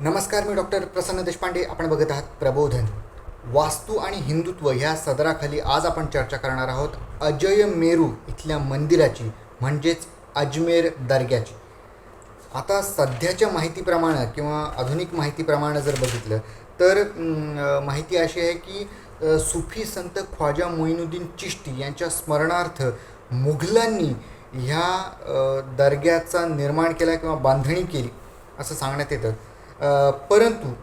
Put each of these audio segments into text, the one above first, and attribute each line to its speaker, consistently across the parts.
Speaker 1: नमस्कार मी डॉक्टर प्रसन्न देशपांडे. आपण बघत आहात प्रबोधन. वास्तू आणि हिंदुत्व ह्या सदराखाली आज आपण चर्चा करणार आहोत अजय मेरू इथल्या मंदिराची म्हणजेच अजमेर दर्ग्याची. आता सध्याच्या माहितीप्रमाणे किंवा आधुनिक माहितीप्रमाणे जर बघितलं तर माहिती अशी आहे की सुफी संत ख्वाजा मोईनुद्दीन चिश्ती यांच्या स्मरणार्थ मुघलांनी ह्या दर्ग्याचा निर्माण केला किंवा बांधणी केली असं सांगण्यात येतं. परंतु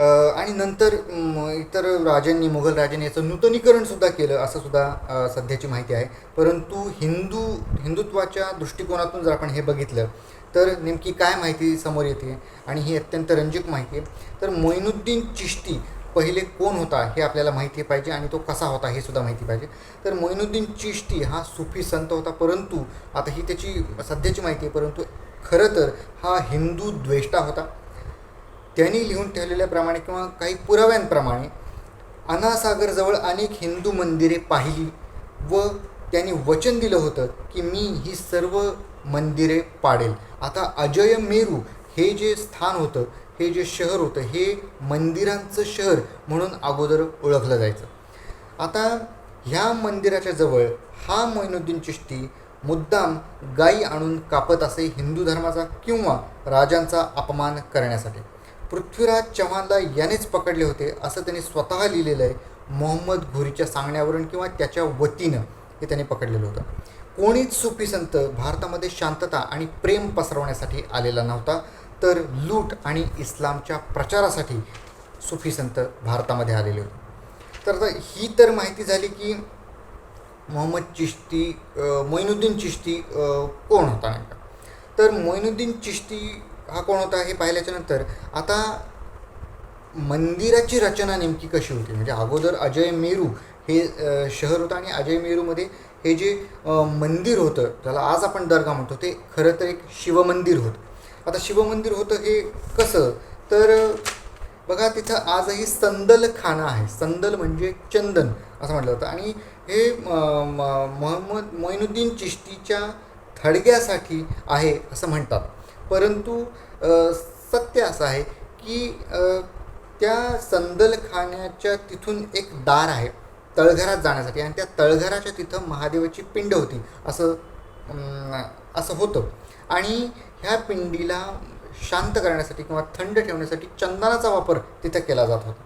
Speaker 1: आणि नंतर इतर राजांनी मुघल राजांनी याचं नूतनीकरणसुद्धा केलं असं सुद्धा सध्याची माहिती आहे. परंतु हिंदू हिंदुत्वाच्या दृष्टिकोनातून जर आपण हे बघितलं तर नेमकी काय माहिती समोर येते? आणि ही अत्यंत रंजक माहिती आहे. तर मोईनुद्दीन चिश्ती पहिले कोण होता हे आपल्याला माहिती पाहिजे आणि तो कसा होता हे सुद्धा माहिती पाहिजे. तर मोईनुद्दीन चिश्ती हा सुफी संत होता परंतु आता ही त्याची सध्याची माहिती आहे परंतु खरं तर हा हिंदू द्वेष्टा होता. त्यांनी लिहून ठेवलेल्याप्रमाणे किंवा काही पुराव्यांप्रमाणे अनासागरजवळ अनेक हिंदू मंदिरे पाहिली व त्यांनी वचन दिलं होतं की मी ही सर्व मंदिरे पाडेल. आता अजय मेरू हे जे स्थान होतं हे जे शहर होतं हे मंदिरांचं शहर म्हणून अगोदर ओळखलं जायचं. आता ह्या मंदिराच्या जवळ हा मोइनुद्दीन चिश्ती मुद्दाम गायी आणून कापत असे हिंदू धर्माचा किंवा राजांचा अपमान करण्यासाठी. पृथ्वीराज चव्हाणला यानेच पकडले होते असं त्यांनी स्वतः लिहिलेलं आहे. मोहम्मद घोरीच्या सांगण्यावरून किंवा त्याच्या वतीनं हे त्यांनी पकडलेलं होतं. कोणीच सुफी संत भारतामध्ये शांतता आणि प्रेम पसरवण्यासाठी आलेला नव्हता तर लूट आणि इस्लामच्या प्रचारासाठी सुफी संत भारतामध्ये आलेले होते. तर ही तर माहिती झाली की मोहम्मद चिश्ती मोईनुद्दीन मोइनुद्दीन चिश्ती कोण होता नेमका? तर मोइनुद्दीन चिश्ती हा कोण होता हे पाहिल्याच्यानंतर आता मंदिराची रचना नेमकी कशी होती? म्हणजे अगोदर अजय मेरू हे शहर होतं आणि अजय मेरूमध्ये हे जे मंदिर होतं त्याला आज आपण दर्गा म्हणतो ते खरं तर एक शिवमंदिर होतं. आता शिवमंदिर होतं हे कसं? तर बघा तिथं आजही संदल खाना आहे. संदल म्हणजे चंदन असं म्हटलं जातं. आणि हे म- मोहम्मद मोइनुद्दीन चिश्तीच्या थडग्यासाठी आहे असं म्हणतात. परंतु सत्य असं आहे की त्या संदल खाण्याच्या तिथून एक दार आहे तळघरात जाण्यासाठी. आणि त्या तळघराच्या तिथं महादेवाची पिंड होती असं असं होतं. आणि ह्या पिंडीला शांत करण्यासाठी किंवा थंड ठेवण्यासाठी चंदनाचा वापर तिथं केला जात होता.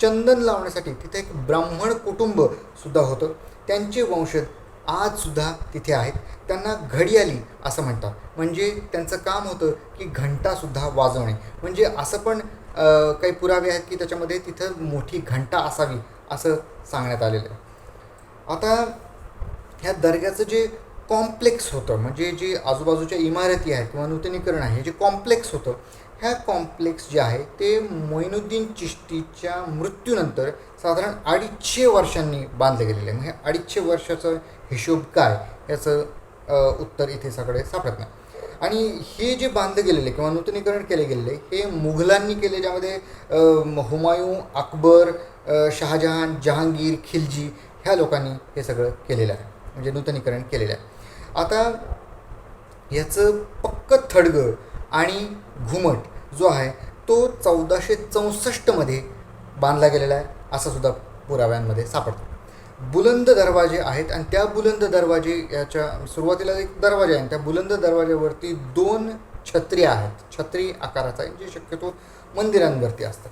Speaker 1: चंदन लावण्यासाठी तिथे एक ब्राह्मण कुटुंब सुद्धा होतं. त्यांचे वंशज आजसुद्धा तिथे आहेत. त्यांना घडियाली असं म्हणतात. म्हणजे त्यांचं काम होतं की घंटासुद्धा वाजवणे. म्हणजे असं पण काही पुरावे आहेत की त्याच्यामध्ये तिथं मोठी घंटा असावी असं सांगण्यात आलेलं आहे. आता ह्या दर्ग्याचं जे कॉम्प्लेक्स होतं. म्हणजे जे आजूबाजूच्या इमारती आहेत किंवा नूतनीकरण आहे जे कॉम्प्लेक्स होतं ह्या कॉम्प्लेक्स जे आहे ते मोइनुद्दीन चिश्तीच्या मृत्यूनंतर साधारण अडीचशे वर्षांनी बांधले गेलेले आहे मग हे अडीचशे वर्षाचा हिशोब काय? याचं उत्तर इथे सगळे सापडत नाही. आणि हे जे बांधलं गेलेले किंवा नूतनीकरण केले गेलेले हे मुघलांनी केले ज्यामध्ये हुमायूं अकबर शहाजहान जहांगीर खिलजी ह्या लोकांनी हे सगळं केलेलं आहे. म्हणजे नूतनीकरण केलेलं आहे. आता याचं पक्क थडगं आणि घुमट जो आहे तो चौदाशे चौसष्टमध्ये बांधला गेलेला आहे असं सुद्धा पुराव्यांमध्ये सापडतं. बुलंद दरवाजे आहेत आणि त्या बुलंद दरवाजे याच्या सुरुवातीला एक दरवाजा आहे आणि त्या बुलंद दरवाज्यावरती दोन छत्री आहेत. छत्री आकाराचा आहे जे शक्यतो मंदिरांवरती असतं.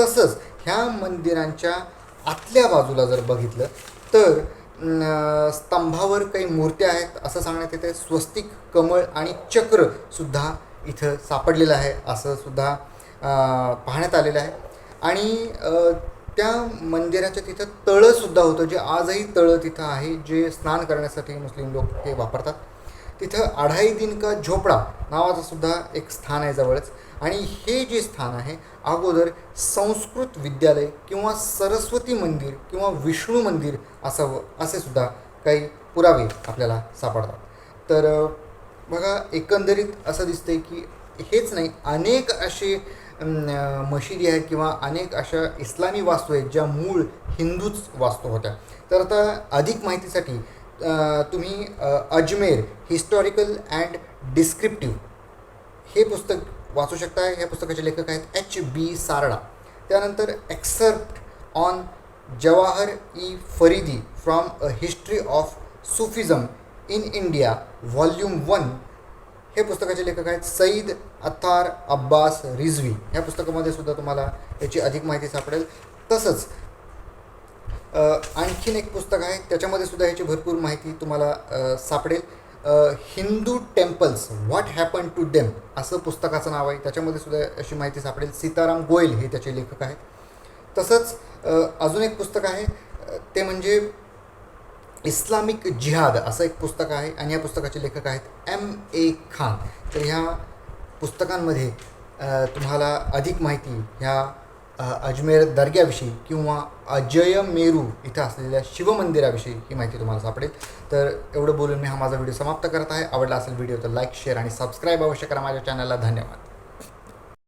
Speaker 1: तसंच ह्या मंदिरांच्या आतल्या बाजूला जर बघितलं तर स्तंभावर काही मूर्त्या आहेत असं सांगण्यात येते स्वस्तिक कमळ आणि चक्र सुद्धा इथं सापडलेलं आहे असं सुद्धा पाहण्यात आलेलं आहे. आणि त्या मंदिराच्या तिथं तळंसुद्धा होतं जे आजही तळं तिथं आहे जे स्नान करण्यासाठी मुस्लिम लोक हे वापरतात. तिथं अढाई दिन का झोपडा नावाचं सुद्धा एक स्थान आहे जवळच. आणि हे जे स्थान आहे अगोदर संस्कृत विद्यालय किंवा सरस्वती मंदिर किंवा विष्णू मंदिर असावं असे सुद्धा काही पुरावे आपल्याला सापडतात. तर बघा एकंदरीत असं दिसतंय की हेच नाही अनेक असे मशिदी आहेत किंवा अनेक अशा इस्लामी वास्तू आहेत ज्या मूळ हिंदूच वास्तू होत्या. तर आता अधिक माहितीसाठी तुम्ही अजमेर हिस्टॉरिकल अँड डिस्क्रिप्टिव्ह हे पुस्तक वाचू शकता ह्या पुस्तकाचे लेखक आहेत एच. बी. सारडा त्यानंतर except on Jawahar E. Faridi from a history of Sufism in India volume one हे पुस्तकाचे लेखक आहेत सईद अत्तार अब्बास रिझवी ह्या पुस्तकामध्ये सुद्धा तुम्हाला याची अधिक माहिती सापडेल. तसंच आणखीन एक पुस्तक आहे. त्याच्यामध्ये सुद्धा याची भरपूर माहिती तुम्हाला सापडेल. Hindu temples what happen to them असं पुस्तकाचं नाव आहे. त्याच्यामध्ये सुद्धा अशी माहिती सापडेल. सीताराम गोयल हे त्याचे लेखक आहेत. तसंच अजून एक पुस्तक आहे. ते म्हणजे इस्लामिक जिहाद असं एक पुस्तक आहे आणि या पुस्तकाचे लेखक आहेत एम ए खान. तर ह्या पुस्तकांमध्ये तुम्हाला अधिक माहिती ह्या अजमेर दर्ग्याविषयी किंवा अजय मेरू इथं असलेल्या शिवमंदिराविषयी ही माहिती तुम्हाला सापडेल. तर एवढं बोलून मी हा माझा व्हिडिओ समाप्त करत आहे. आवडला असेल व्हिडिओ तर लाईक शेअर आणि सबस्क्राईब अवश्य करा माझ्या चॅनलला धन्यवाद.